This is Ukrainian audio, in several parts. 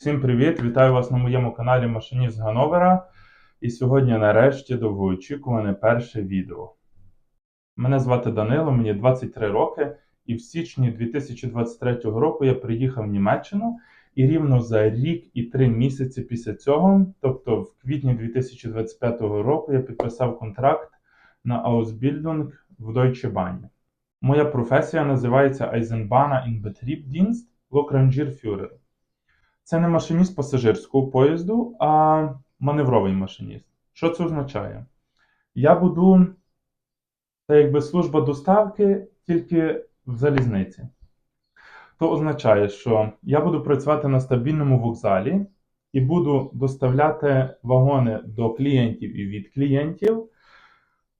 Всім привіт! Вітаю вас на моєму каналі Машиніст з Гановера. І сьогодні, нарешті, довгоочікуване перше відео. Мене звати Данило, мені 23 роки, і в січні 2023 року я приїхав в Німеччину. І рівно за рік і три місяці після цього, тобто в квітні 2025 року, я підписав контракт на Ausbildung в Deutsche Bahn. Моя професія називається Eisenbahner in Betriebsdienst Lokrangierführer. Це не машиніст пасажирського поїзду, а маневровий машиніст. Що це означає? Я буду, це якби служба доставки тільки в залізниці. То означає, що я буду працювати на стабільному вокзалі і буду доставляти вагони до клієнтів і від клієнтів.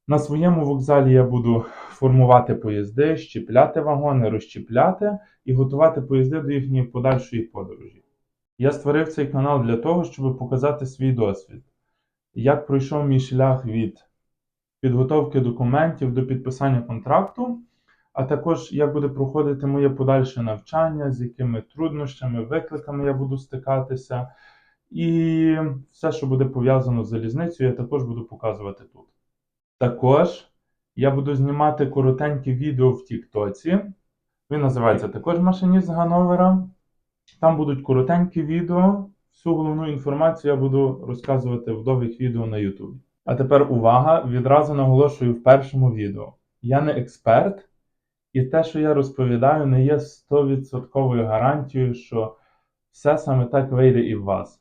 На своєму вокзалі я буду формувати поїзди, щіпляти вагони, розщіпляти і готувати поїзди до їхньої подальшої подорожі. Я створив цей канал для того, щоб показати свій досвід, як пройшов мій шлях від підготовки документів до підписання контракту, а також як буде проходити моє подальше навчання, з якими труднощами, викликами я буду стикатися. І все, що буде пов'язано з залізницею, я також буду показувати тут. Також я буду знімати коротенькі відео в Тіктоці. Він називається також Машиніст з Гановера. Там будуть коротенькі відео. Всю головну інформацію я буду розказувати в довгих відео на YouTube. А тепер увага! Відразу наголошую в першому відео. Я не експерт, і те, що я розповідаю, не є 100% гарантією, що все саме так вийде і в вас.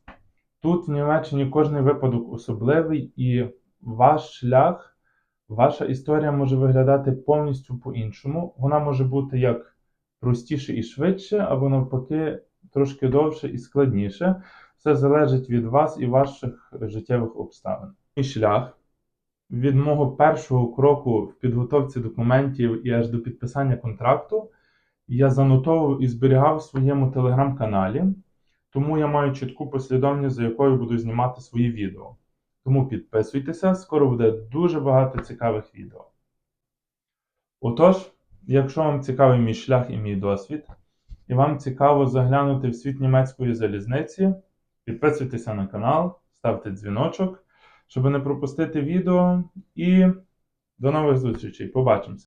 Тут в Німеччині кожний випадок особливий, і ваш шлях, ваша історія може виглядати повністю по-іншому. Вона може бути як простіше і швидше, або навпаки, трошки довше і складніше. Все залежить від вас і ваших життєвих обставин. Мій шлях від мого першого кроку в підготовці документів і аж до підписання контракту я занотовував і зберігав в своєму телеграм-каналі, тому я маю чітку послідовність, за якою буду знімати свої відео. Тому підписуйтеся, скоро буде дуже багато цікавих відео. Отож, якщо вам цікавий мій шлях і мій досвід, і вам цікаво заглянути в світ німецької залізниці, підписуйтеся на канал, ставте дзвіночок, щоб не пропустити відео. І до нових зустрічей. Побачимося!